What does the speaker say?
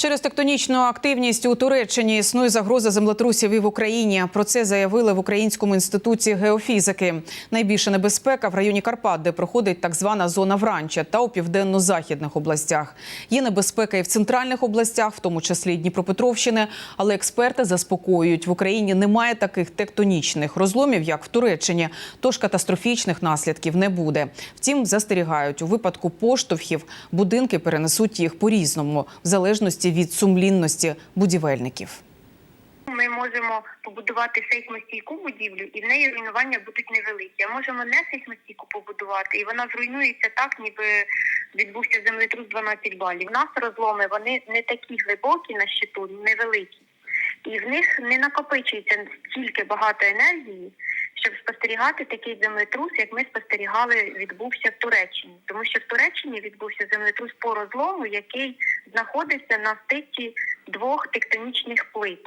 Через тектонічну активність у Туреччині існує загроза землетрусів і в Україні. Про це заявили в Українському інституті геофізики. Найбільша небезпека в районі Карпат, де проходить так звана зона Вранча, та у південно-західних областях. Є небезпека і в центральних областях, в тому числі Дніпропетровщини. Але експерти заспокоюють, в Україні немає таких тектонічних розломів, як в Туреччині, тож катастрофічних наслідків не буде. Втім, застерігають у випадку поштовхів будинки перенесуть їх по-різному, в залежності від сумлінності будівельників. Ми можемо побудувати сейсмостійку будівлю, і в неї руйнування будуть невеликі. А можемо не сейсмостійку побудувати, і вона зруйнується так, ніби відбувся землетрус 12 балів. У нас розломи вони не такі глибокі на щиту, невеликі, і в них не накопичується стільки багато енергії, щоб спостерігати такий землетрус, як ми спостерігали, відбувся в Туреччині. Тому що в Туреччині відбувся землетрус по розлому, який знаходився на стиці двох тектонічних плит.